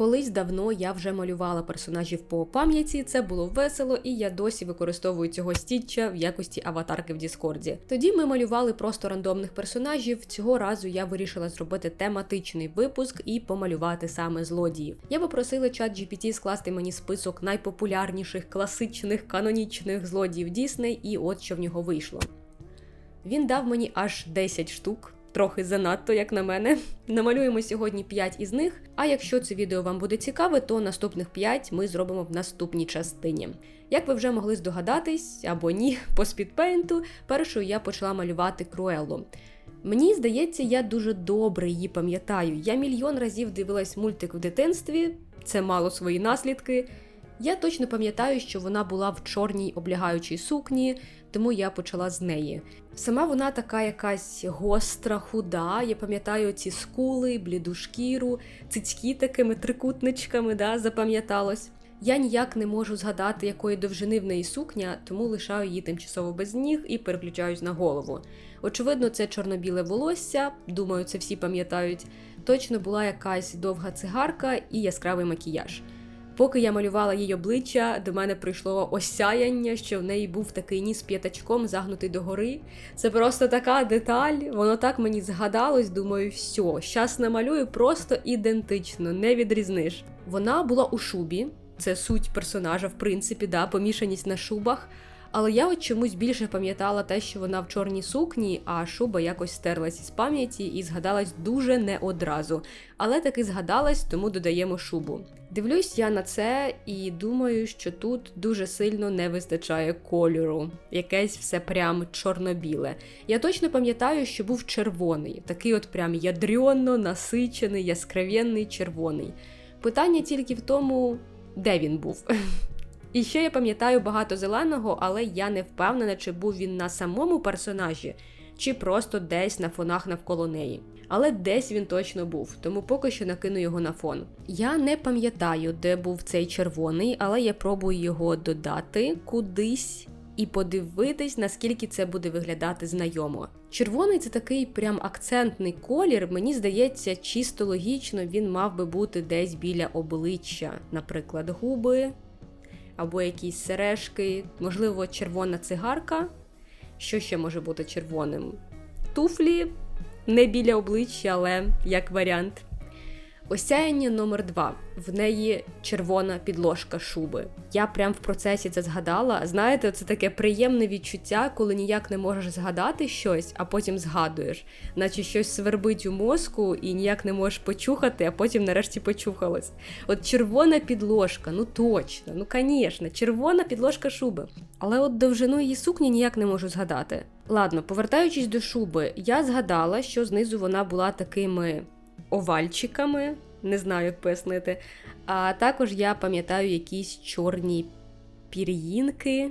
Колись давно я вже малювала персонажів по пам'яті, це було весело, і я досі використовую цього стіччя в якості аватарки в Діскорді. Тоді ми малювали просто рандомних персонажів. Цього разу я вирішила зробити тематичний випуск і помалювати саме злодіїв. Я попросила чат GPT скласти мені список найпопулярніших класичних канонічних злодіїв Дісней, і от що в нього вийшло. Він дав мені аж 10 штук. Трохи занадто, як на мене. Намалюємо сьогодні 5 із них. А якщо це відео вам буде цікаве, то наступних 5 ми зробимо в наступній частині. Як ви вже могли здогадатись або ні, по спідпейнту, першою я почала малювати Круеллу. Мені здається, я дуже добре її пам'ятаю. Я мільйон разів дивилась мультик в дитинстві, це мало свої наслідки. Я точно пам'ятаю, що вона була в чорній облягаючій сукні, тому я почала з неї. Сама вона така якась гостра, худа. Я пам'ятаю ці скули, бліду шкіру, цицькі такими трикутничками, да, запам'яталось. Я ніяк не можу згадати, якої довжини в неї сукня, тому лишаю її тимчасово без ніг і переключаюсь на голову. Очевидно, це чорно-біле волосся, думаю, це всі пам'ятають. Точно була якась довга цигарка і яскравий макіяж. Поки я малювала її обличчя, до мене прийшло осяяння, що в неї був такий ніс п'ятачком загнутий догори. Це просто така деталь, воно так мені згадалось, думаю, все, щас намалюю просто ідентично, не відрізниш. Вона була у шубі, це суть персонажа, в принципі, да, помішаність на шубах. Але я от чомусь більше пам'ятала те, що вона в чорній сукні, а шуба якось стерлась із пам'яті і згадалась дуже не одразу. Але таки згадалась, тому додаємо шубу. Дивлюсь я на це і думаю, що тут дуже сильно не вистачає кольору, якесь все прям чорно-біле. Я точно пам'ятаю, що був червоний, такий от прям ядрьонно насичений, яскравенний червоний. Питання тільки в тому, де він був. І ще я пам'ятаю багато зеленого, але я не впевнена, чи був він на самому персонажі, чи просто десь на фонах навколо неї. Але десь він точно був, тому поки що накину його на фон. Я не пам'ятаю, де був цей червоний, але я пробую його додати кудись. І подивитись, наскільки це буде виглядати знайомо. Червоний це такий прям акцентний колір. Мені здається, чисто логічно він мав би бути десь біля обличчя, наприклад, губи, або якісь сережки, можливо, червона цигарка. Що ще може бути червоним? Туфлі не біля обличчя, але як варіант. Осяяння номер 2 В неї червона підложка шуби. Я прям в процесі це згадала. Знаєте, це таке приємне відчуття, коли ніяк не можеш згадати щось, а потім згадуєш, наче щось свербить у мозку і ніяк не можеш почухати, а потім нарешті почухалось. От червона підложка, ну точно, ну звісно, червона підложка шуби. Але от довжину її сукні ніяк не можу згадати. Ладно, повертаючись до шуби, я згадала, що знизу вона була такими овальчиками, не знаю, як пояснити. А також я пам'ятаю якісь чорні пір'їнки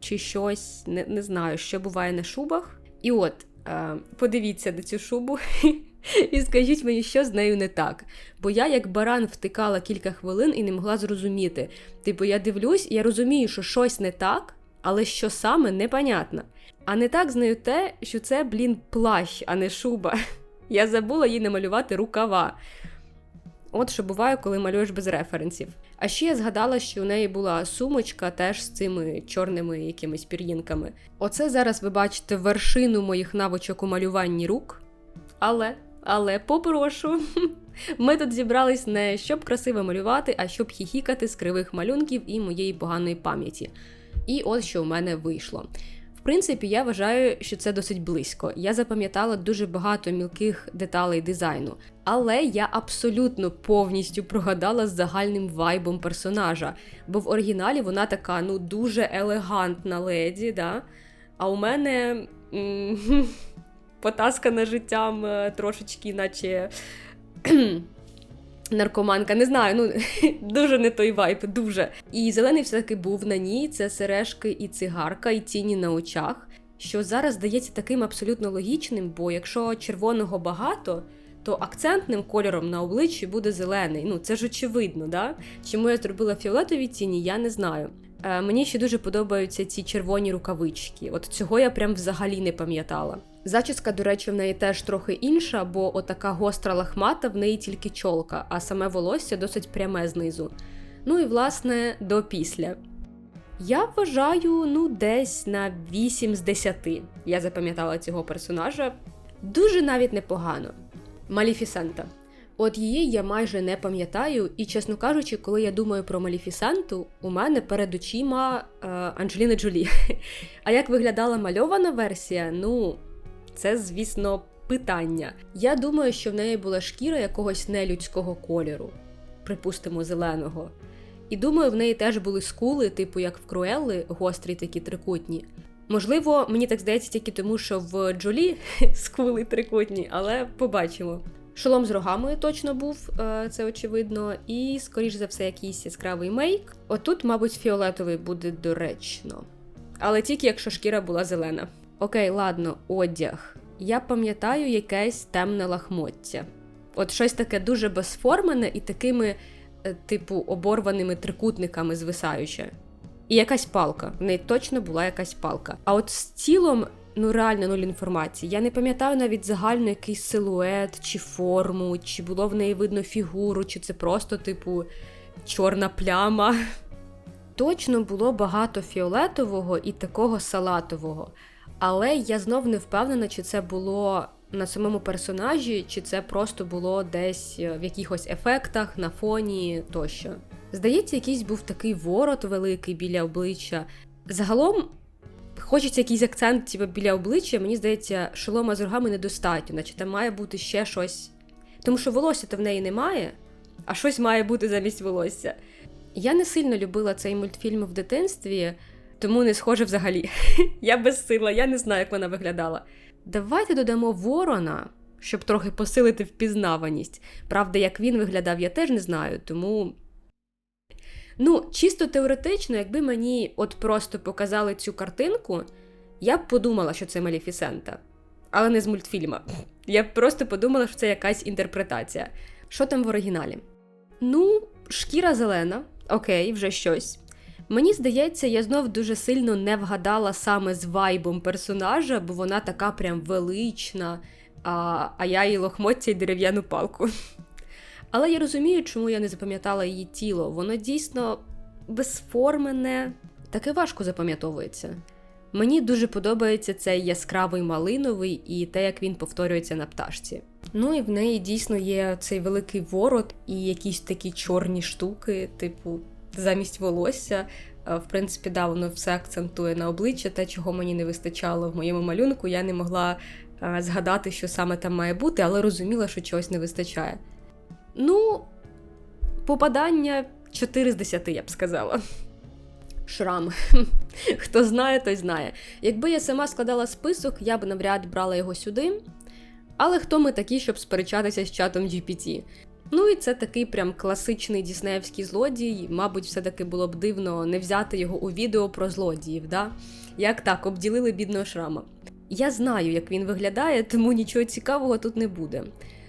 чи щось, не, не знаю, що буває на шубах. І от, е, подивіться на цю шубу. І скажіть мені, що з нею не так. Бо я, як баран, втикала кілька хвилин і не могла зрозуміти. Типу, я дивлюсь, я розумію, що щось не так, але що саме непонятно. А не так з нею те, що це, блін, плащ, а не шуба. Я забула їй намалювати рукава. От що буває, коли малюєш без референсів. А ще я згадала, що у неї була сумочка теж з цими чорними якимись пір'їнками. Оце зараз ви бачите вершину моїх навичок у малюванні рук. Але, але попрошу. Ми тут зібрались не щоб красиво малювати, а щоб хіхікати з кривих малюнків і моєї поганої пам'яті. І от що в мене вийшло. Принципі, я вважаю, що це досить близько. Я запам'ятала дуже багато мілких деталей дизайну, але я абсолютно повністю прогадала з загальним вайбом персонажа, бо в оригіналі вона така ну дуже елегантна леді, да? а у мене потаскана життям е, трошечки, наче. Наркоманка, не знаю, ну дуже не той вайп, дуже. І зелений все-таки був на ній. Це сережки і цигарка, і тіні на очах. Що зараз здається таким абсолютно логічним, бо якщо червоного багато, то акцентним кольором на обличчі буде зелений. Ну це ж очевидно, да? Чому я зробила фіолетові тіні, я не знаю. Е, Мені ще дуже подобаються ці червоні рукавички. От цього я прям взагалі не пам'ятала. Зачіска, до речі, в неї теж трохи інша, бо отака гостра лахмата, в неї тільки чолка, а саме волосся досить пряме знизу. Ну і власне до після. Я вважаю, ну, десь на 8 з 10 я запам'ятала цього персонажа. Дуже навіть непогано. Маліфісента. От її я майже не пам'ятаю, і, чесно кажучи, коли я думаю про Маліфісенту, у мене перед очима е, Анджеліна Джолі. А як виглядала мальована версія, ну, це, звісно, питання. Я думаю, що в неї була шкіра якогось нелюдського кольору, припустимо, зеленого. І думаю, в неї теж були скули, типу як в Круелли, гострі такі трикутні. Можливо, мені так здається тільки тому, що в Джолі скули трикутні, але побачимо. Шолом з рогами точно був, е, це очевидно, і, скоріш за все, якийсь яскравий мейк. Отут, мабуть, фіолетовий буде доречно. Але тільки якщо шкіра була зелена. Окей, ладно, одяг. Я пам'ятаю якесь темне лахмоття. От щось таке дуже безформене і такими, е, типу, оборваними трикутниками звисаюче. І якась палка. В неї точно була якась палка. А от з тілом, ну реально нуль інформації. Я не пам'ятаю навіть загально якийсь силует чи форму, чи було в неї видно фігуру, чи це просто, типу, чорна пляма. Точно було багато фіолетового і такого салатового. Але я знов не впевнена, чи це було на самому персонажі, чи це просто було десь е, в якихось ефектах, на фоні тощо. Здається, якийсь був такий ворот великий біля обличчя. Загалом, хочеться якийсь акцент типу, біля обличчя, мені здається, шолома з рогами недостатньо, наче там має бути ще щось. Тому що волосся то в неї немає, а щось має бути замість волосся. Я не сильно любила цей мультфільм в дитинстві, тому не схоже взагалі. я безсила, я не знаю, як вона виглядала. Давайте додамо ворона, щоб трохи посилити впізнаваність. Правда, як він виглядав, я теж не знаю, тому. Ну, чисто теоретично, якби мені от просто показали цю картинку, я б подумала, що це Маліфісента. Але не з мультфільма. Я б просто подумала, що це якась інтерпретація. Що там в оригіналі? Ну, шкіра зелена, окей, вже щось. Мені здається, я знов дуже сильно не вгадала саме з вайбом персонажа, бо вона така прям велична, а а я їй лохмотця й дерев'яну палку. Але я розумію, чому я не запам'ятала її тіло. Воно дійсно безформене, таке важко запам'ятовується. Мені дуже подобається цей яскравий малиновий і те, як він повторюється на пташці. Ну і в неї дійсно є цей великий ворот і якісь такі чорні штуки, типу, замість волосся. В принципі, да, воно все акцентує на обличчя, те, чого мені не вистачало в моєму малюнку. Я не могла згадати, що саме там має бути, але розуміла, що чогось не вистачає. Ну, попадання 4 з 10, я б сказала. Шрам. Хто знає, той знає. Якби я сама складала список, я б навряд брала його сюди. Але хто ми такі, щоб сперечатися з чатом GPT? Ну і це такий прям класичний діснеївський злодій. Мабуть, все-таки було б дивно не взяти його у відео про злодіїв, да? Як так, обділили бідного шрама. Я знаю, як він виглядає, тому нічого цікавого тут не буде.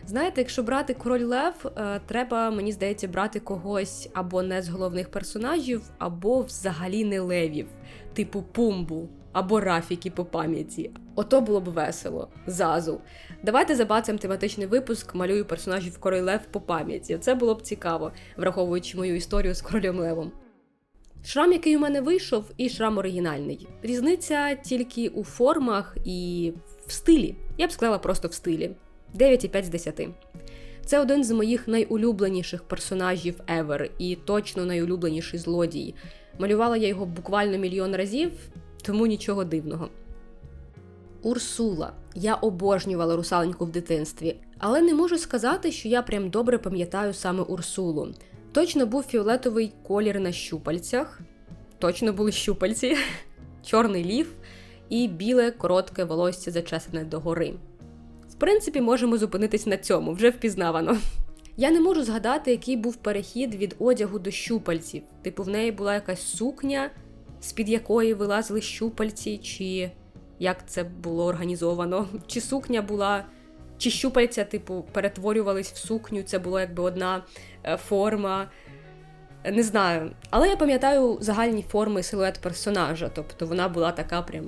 Знаєте, якщо брати король Лев, е, треба, мені здається, брати когось або не з головних персонажів, або взагалі не левів, типу Пумбу або Рафіки по пам'яті. Ото було б весело. Зазу. Давайте забацем тематичний випуск, малюю персонажів Король Лев по пам'яті. Це було б цікаво, враховуючи мою історію з королем Левом. Шрам, який у мене вийшов, і шрам оригінальний. Різниця тільки у формах і в стилі. Я б сказала просто в стилі. 9,5 з 10. Це один з моїх найулюбленіших персонажів ever і точно найулюбленіший злодій. Малювала я його буквально мільйон разів, тому нічого дивного. Урсула. Я обожнювала русаленьку в дитинстві, але не можу сказати, що я прям добре пам'ятаю саме Урсулу. Точно був фіолетовий колір на щупальцях, точно були щупальці, чорний лів і біле коротке волосся зачесане догори. В принципі, можемо зупинитись на цьому, вже впізнавано. Я не можу згадати, який був перехід від одягу до щупальців. Типу, в неї була якась сукня, з-під якої вилазили щупальці, чи як це було організовано, чи сукня була, чи щупальця, типу, перетворювались в сукню, це була якби одна е, форма. Не знаю, але я пам'ятаю загальні форми силует персонажа. Тобто вона була така прям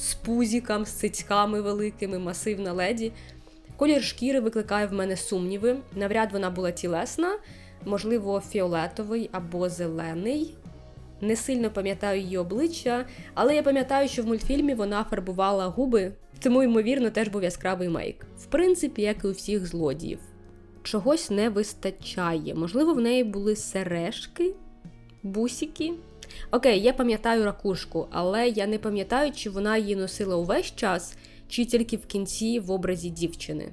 з пузіком, з цицьками великими, масивна леді. Колір шкіри викликає в мене сумніви. Навряд вона була тілесна, можливо, фіолетовий або зелений. Не сильно пам'ятаю її обличчя, але я пам'ятаю, що в мультфільмі вона фарбувала губи, тому, ймовірно, теж був яскравий мейк. В принципі, як і у всіх злодіїв. Чогось не вистачає. Можливо, в неї були сережки, бусики. Окей, я пам'ятаю ракушку, але я не пам'ятаю, чи вона її носила увесь час, чи тільки в кінці в образі дівчини.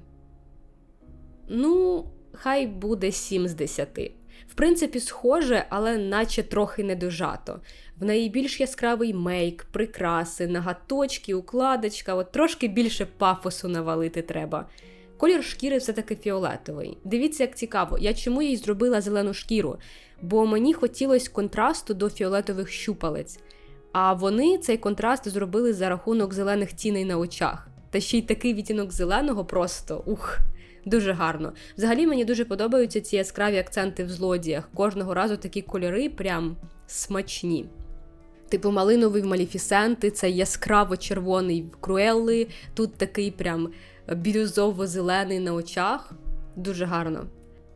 Ну, хай буде 7 з 10. В принципі, схоже, але наче трохи недожато. В неї більш яскравий мейк, прикраси, нагаточки, укладочка, от трошки більше пафосу навалити треба. Колір шкіри все-таки фіолетовий. Дивіться, як цікаво, я чому їй зробила зелену шкіру, бо мені хотілося контрасту до фіолетових щупалець. А вони цей контраст зробили за рахунок зелених тіней на очах. Та ще й такий відтінок зеленого просто ух. Дуже гарно. Взагалі мені дуже подобаються ці яскраві акценти в злодіях. Кожного разу такі кольори прям смачні. Типу малиновий в Маліфісенти, це яскраво-червоний в Круелли, тут такий прям бірюзово-зелений на очах. Дуже гарно.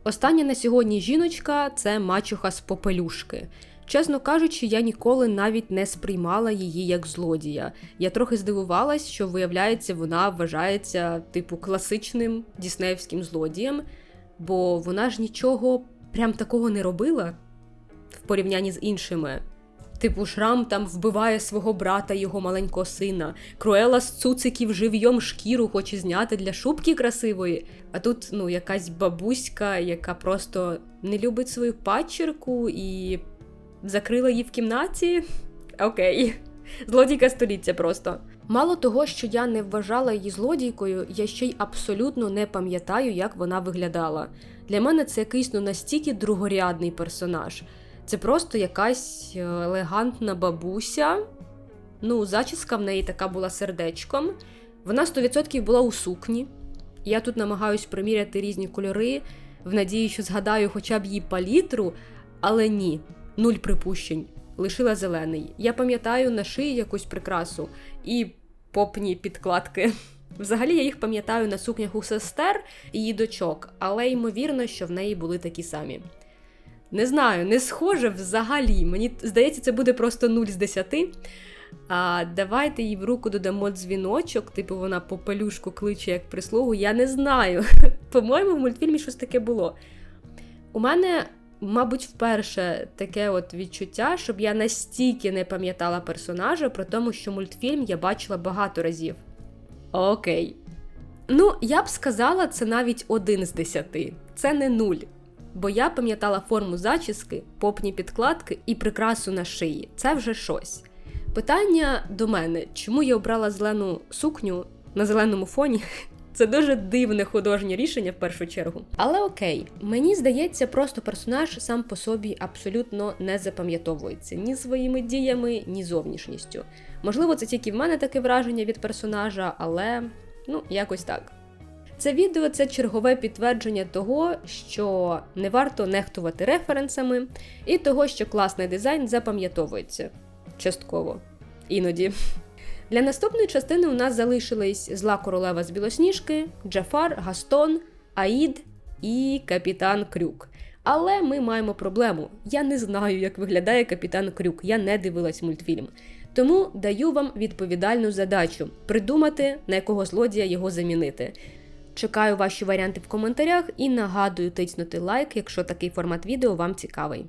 Остання на сьогодні жіночка це мачуха з попелюшки. Чесно кажучи, я ніколи навіть не сприймала її як злодія. Я трохи здивувалась, що, виявляється, вона вважається, типу, класичним діснеївським злодієм, бо вона ж нічого прям такого не робила в порівнянні з іншими. Типу, Шрам там вбиває свого брата, його маленького сина. Круела з цуциків живйом шкіру хоче зняти для шубки красивої. А тут, ну, якась бабуська, яка просто не любить свою падчерку і закрила її в кімнаті. Окей, злодійка століття просто. Мало того, що я не вважала її злодійкою, я ще й абсолютно не пам'ятаю, як вона виглядала. Для мене це якийсь ну настільки другорядний персонаж. Це просто якась елегантна бабуся. Ну, зачіска в неї така була сердечком. Вона 100% була у сукні. Я тут намагаюсь приміряти різні кольори, в надії, що згадаю хоча б її палітру, але ні, нуль припущень. Лишила зелений. Я пам'ятаю на шиї якусь прикрасу і попні підкладки. Взагалі я їх пам'ятаю на сукнях у сестер і її дочок, але ймовірно, що в неї були такі самі. Не знаю, не схоже взагалі. Мені здається, це буде просто 0 з 10. А давайте їй в руку додамо дзвіночок, типу вона попелюшку кличе як прислугу. Я не знаю. По-моєму, в мультфільмі щось таке було. У мене, мабуть, вперше таке от відчуття, щоб я настільки не пам'ятала персонажа, про тому, що мультфільм я бачила багато разів. Окей. Ну, я б сказала, це навіть один з десяти. Це не нуль бо я пам'ятала форму зачіски, попні підкладки і прикрасу на шиї. Це вже щось. Питання до мене, чому я обрала зелену сукню на зеленому фоні? Це дуже дивне художнє рішення в першу чергу. Але окей, мені здається, просто персонаж сам по собі абсолютно не запам'ятовується ні своїми діями, ні зовнішністю. Можливо, це тільки в мене таке враження від персонажа, але ну, якось так. Це відео це чергове підтвердження того, що не варто нехтувати референсами, і того, що класний дизайн запам'ятовується частково. Іноді. Для наступної частини у нас залишились зла королева з білосніжки, Джафар, Гастон, Аїд і Капітан Крюк. Але ми маємо проблему. Я не знаю, як виглядає капітан Крюк, я не дивилась мультфільм. Тому даю вам відповідальну задачу придумати, на якого злодія його замінити. Чекаю ваші варіанти в коментарях і нагадую тиснути лайк, якщо такий формат відео вам цікавий.